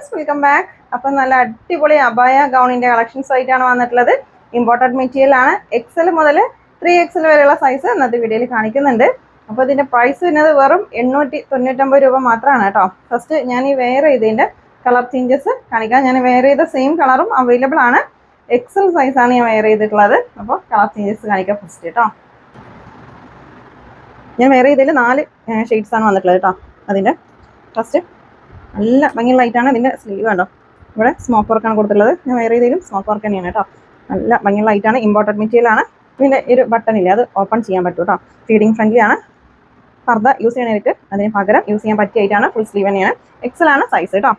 Viewers welcome back അപ്പം നല്ല അടിപൊളി അബായ ഗൗണിന്റെ കളക്ഷൻസ് ആയിട്ടാണ് വന്നിട്ടുള്ളത്. ഇമ്പോർട്ടന്റ് മെറ്റീരിയൽ ആണ്. എക്സൽ മുതൽ ത്രീ എക്സൽ വരെയുള്ള സൈസ് ഇന്നത്തെ വീഡിയോയിൽ കാണിക്കുന്നുണ്ട്. അപ്പോൾ ഇതിന്റെ പ്രൈസ് വരുന്നത് വെറും എണ്ണൂറ്റി തൊണ്ണൂറ്റൊമ്പത് രൂപ മാത്രമാണ് കേട്ടോ. ഫസ്റ്റ് ഞാൻ ഈ വെയർ ചെയ്തതിന്റെ കളർ ചേഞ്ചസ് കാണിക്കാം. ഞാൻ വെയർ ചെയ്ത സെയിം കളറും അവൈലബിൾ ആണ്. എക്സൽ സൈസാണ് ഞാൻ വെയർ ചെയ്തിട്ടുള്ളത്. അപ്പോൾ കളർ ചേഞ്ചസ് കാണിക്കാം ഫസ്റ്റ് കേട്ടോ. ഞാൻ വെയർ ചെയ്തതിൽ നാല് ഷെയ്ഡ്സ് ആണ് വന്നിട്ടുള്ളത് കേട്ടോ. അതിന്റെ ഫസ്റ്റ് നല്ല ഭംഗിയുള്ള ലൈറ്റാണ് അതിന്റെ സ്ലീവ് കണ്ടോ? ഇവിടെ സ്മോക്ക് വർക്കാണ് കൊടുത്തിട്ടുള്ളത്. ഞാൻ വേറെ ഏതെങ്കിലും സ്മോക്ക് വർക്ക് തന്നെയാണ് കേട്ടോ. നല്ല ഭംഗിയുള്ള ലൈറ്റാണ് ഇമ്പോർട്ടന്റ് മെറ്റീരിയൽ ആണ്. ഇതിന്റെ ഒരു ബട്ടൺ ഇല്ല? അത് ഓപ്പൺ ചെയ്യാൻ പറ്റും കേട്ടോ. ഫീഡിങ് ഫ്രണ്ട്ലിയാണ് പർദ്ദ യൂസ് ചെയ്യണവർക്ക് അതിന് പകരം യൂസ് ചെയ്യാൻ പറ്റിയ ആയിട്ടാണ് ഫുൾ സ്ലീവ് തന്നെയാണ്. എക്സൽ ആണ് സൈസ് കേട്ടോ.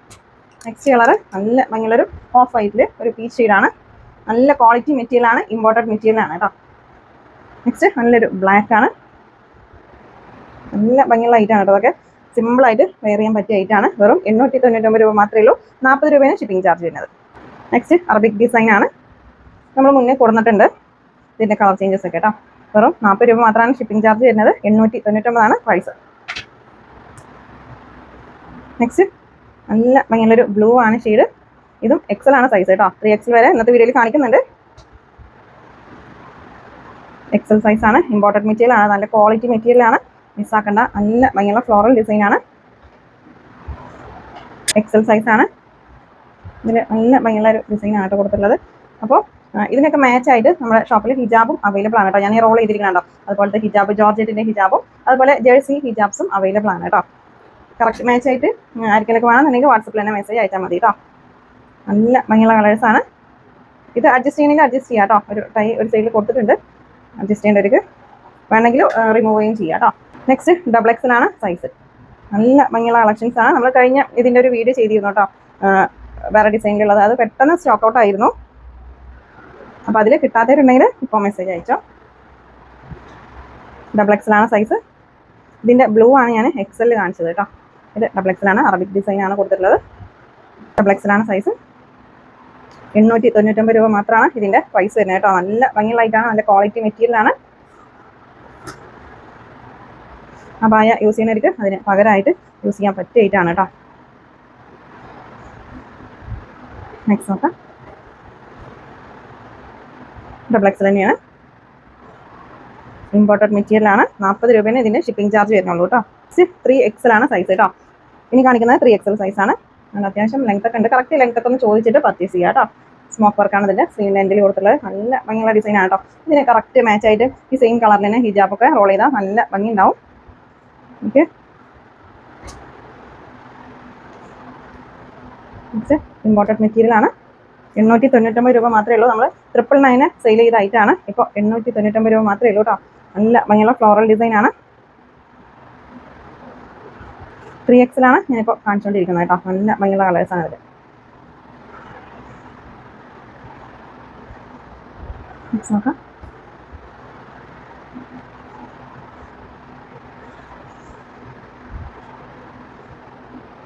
നെക്സ്റ്റ് കളർ നല്ല ഭംഗിയുള്ളൊരു ഓഫ് വൈറ്റിൽ ഒരു പീച്ച് ഷെയ്ഡാണ് നല്ല ക്വാളിറ്റി മെറ്റീരിയൽ ആണ്. ഇമ്പോർട്ടഡ് മെറ്റീരിയൽ ആണ് കേട്ടോ. നെക്സ്റ്റ് നല്ലൊരു ബ്ലാക്ക് ആണ്. നല്ല ഭംഗിയുള്ള ആണ് കേട്ടോ അതൊക്കെ സിമ്പിൾ ആയിട്ട് വെയർ ചെയ്യാൻ പറ്റിയ ഐറ്റാണ് വെറും എണ്ണൂറ്റി തൊണ്ണൂറ്റൊമ്പത് രൂപ മാത്രമേ ഉള്ളൂ. നാൽപ്പത് രൂപയാണ് ഷിപ്പിംഗ് ചാർജ് വരുന്നത്. നെക്സ്റ്റ് അറബിക് ഡിസൈൻ ആണ്. നമ്മൾ മുന്നേ കൊടുത്തിട്ടുണ്ട്. ഇതിന്റെ കളർ ചേഞ്ചസ് ഒക്കെ കേട്ടോ. വെറും നാൽപ്പത് രൂപ മാത്രമാണ് ഷിപ്പിംഗ് ചാർജ് വരുന്നത്. എണ്ണൂറ്റി തൊണ്ണൂറ്റൊമ്പതാണ് പ്രൈസ് നെക്സ്റ്റ് നല്ല ഭംഗിയുള്ളൊരു ബ്ലൂ ആണ് ഷെയ്ഡ് ഇതും എക്സൽ ആണ് സൈസ് കേട്ടോ. ത്രീ എക്സൽ വരെ ഇന്നത്തെ വീഡിയോയിൽ കാണിക്കുന്നുണ്ട്. എക്സൽ സൈസ് ആണ്. ഇമ്പോർട്ടന്റ് മെറ്റീരിയൽ ആണ്. നല്ല ക്വാളിറ്റി മെറ്റീരിയൽ ആണ്. മിസ്സാക്കണ്ട നല്ല ഭംഗിയുള്ള ഫ്ലോറൽ ഡിസൈൻ ആണ്. എക്സൽ സൈസ് ആണ്. ഇതിൽ നല്ല ഭംഗിയുള്ള ഒരു ആണ് കേട്ടോ കൊടുത്തിട്ടുള്ളത്. അപ്പോൾ ഇതിനൊക്കെ മാച്ച് ആയിട്ട് നമ്മുടെ ഷോപ്പിൽ ഹിജാബും അവൈലബിൾ ആണ് കേട്ടോ. ഞാൻ ഈ റോൾ ചെയ്തിരിക്കണോ അതുപോലത്തെ ഹിജാബ് ജോർജറ്റിന്റെ ഹിജാബും അതുപോലെ ജേഴ്സി ഹിജാബ്സും അവൈലബിൾ ആണ് കേട്ടോ. കറക്റ്റ് മാച്ച് ആയിട്ട് ആർക്കെങ്കിലും വേണമെന്നുണ്ടെങ്കിൽ വാട്സപ്പിൽ തന്നെ മെസ്സേജ് അയച്ചാൽ മതി കേട്ടോ. നല്ല ഭംഗിയുള്ള കളേഴ്സ് ആണ്. ഇത് അഡ്ജസ്റ്റ് ചെയ്യണമെങ്കിൽ അഡ്ജസ്റ്റ് ചെയ്യാം കേട്ടോ. ഒരു ടൈ ഒരു സൈഡിൽ കൊടുത്തിട്ടുണ്ട്. അഡ്ജസ്റ്റ് ചെയ്യേണ്ടവർക്ക് വേണമെങ്കിൽ റിമൂവ് ചെയ്യുകയും ചെയ്യാം കേട്ടോ. നെക്സ്റ്റ് ഡബിൾ എക്സൽ ആണ് സൈസ് നല്ല ഭംഗിയുള്ള കളക്ഷൻസ് ആണ്. നമ്മൾ കഴിഞ്ഞ ഇതിന്റെ ഒരു വീഡിയോ ചെയ്തിരുന്നു കേട്ടോ. വേറെ ഡിസൈനിലുള്ളത് അത് പെട്ടെന്ന് സ്റ്റോക്ക് ഔട്ട് ആയിരുന്നു. അപ്പോൾ അതിൽ കിട്ടാത്തവരുണ്ടെങ്കിൽ ഇപ്പോൾ മെസ്സേജ് അയച്ചോ. ഡബിൾ എക്സൽ ആണ് സൈസ് ഇതിന്റെ ബ്ലൂ ആണ് ഞാൻ എക്സൽ കാണിച്ചത് കേട്ടോ. ഇത് ഡബിൾ എക്സൽ ആണ് അറബിക് ഡിസൈനാണ് കൊടുത്തിട്ടുള്ളത്. ഡബിൾ എക്സൽ ആണ് സൈസ് എണ്ണൂറ്റി തൊണ്ണൂറ്റൊമ്പത് രൂപ മാത്രമാണ് ഇതിന്റെ പ്രൈസ് വരുന്നത് കേട്ടോ. നല്ല ഭംഗിയുള്ളതായിട്ടാണ് നല്ല ക്വാളിറ്റി മെറ്റീരിയൽ ആണ് പായ യൂസ് ചെയ്യുന്നവർക്ക് അതിന് പകരമായിട്ട് യൂസ് ചെയ്യാൻ പറ്റിയിട്ടാണ് കേട്ടോ നെക്സ്റ്റ് നോക്കാം. ഡബിൾ എക്സ് തന്നെയാണ്. ഇമ്പോർട്ടഡ് മെറ്റീരിയലാണ് നാൽപ്പത് രൂപയാണ് ഇതിന്റെ ഷിപ്പിംഗ് ചാർജ് വരുന്നുള്ളൂ കേട്ടോ ത്രീ എക്സൽ ആണ് സൈസ് കേട്ടോ ഇനി കാണിക്കുന്നത് ത്രീ എക്സൽ സൈസ് ആണ്. നല്ല അത്യാവശ്യം ലെങ്ത് ഒക്കെ ഉണ്ട്. കറക്റ്റ് ലെങ്ത് ഒക്കെ ഒന്ന് ചോദിച്ചിട്ട് പർച്ചേസ് ചെയ്യാം കേട്ടോ സ്മോക്ക് വർക്കാണ് ഇതിന്റെ സ്ക്രീൻ ലെൻഡിൽ കൊടുത്തുള്ളത് നല്ല ഭംഗിയുള്ള ഡിസൈനാണ് കേട്ടോ ഇതിന് കറക്റ്റ് മാച്ചായിട്ട് ഈ സെയിം കളറിൽ തന്നെ ഹിജാബ് ഒക്കെ റോൾ ചെയ്താൽ നല്ല ഭംഗി ഉണ്ടാവും ഓക്കെ ഇമ്പോർട്ടന്റ് മെറ്റീരിയൽ ആണ്. എണ്ണൂറ്റി തൊണ്ണൂറ്റൊമ്പത് രൂപ മാത്രമേ ഉള്ളൂ. നമ്മൾ ട്രിപ്പിൾ നയന് സെയിൽ ചെയ്ത ഐറ്റാണ് ഇപ്പോൾ എണ്ണൂറ്റി തൊണ്ണൂറ്റൊമ്പത് രൂപ മാത്രമേ ഉള്ളൂ കേട്ടോ നല്ല ഭംഗിയുള്ള ഫ്ലോറൽ ഡിസൈൻ ആണ്. ത്രീ എക്സിലാണ് ഞാനിപ്പോൾ കാണിച്ചുകൊണ്ടിരിക്കുന്നത് കേട്ടോ നല്ല ഭംഗിയുള്ള കളേഴ്സാണ് ഇത്. നോക്കാം.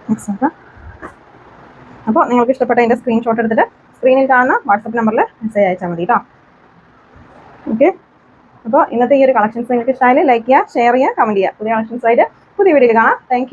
നെക്സ്റ്റ് അപ്പോൾ നിങ്ങൾക്ക് ഇഷ്ടപ്പെട്ട അതിന്റെ സ്ക്രീൻഷോട്ട് എടുത്തിട്ട് സ്ക്രീനിൽ കാണുന്ന വാട്സപ്പ് നമ്പറിൽ മെസ്സേജ് അയച്ചാൽ മതി കേട്ടോ ഓക്കെ അപ്പോൾ ഇന്നത്തെ ഈ ഒരു കളക്ഷൻസ് നിങ്ങൾക്ക് ഇഷ്ടമായാലും ലൈക്ക് ചെയ്യുക ഷെയർ ചെയ്യുക കമന്റ് ചെയ്യുക. പുതിയ കളക്ഷൻസ് ആയിട്ട് പുതിയ വീഡിയോയിൽ കാണാം. താങ്ക്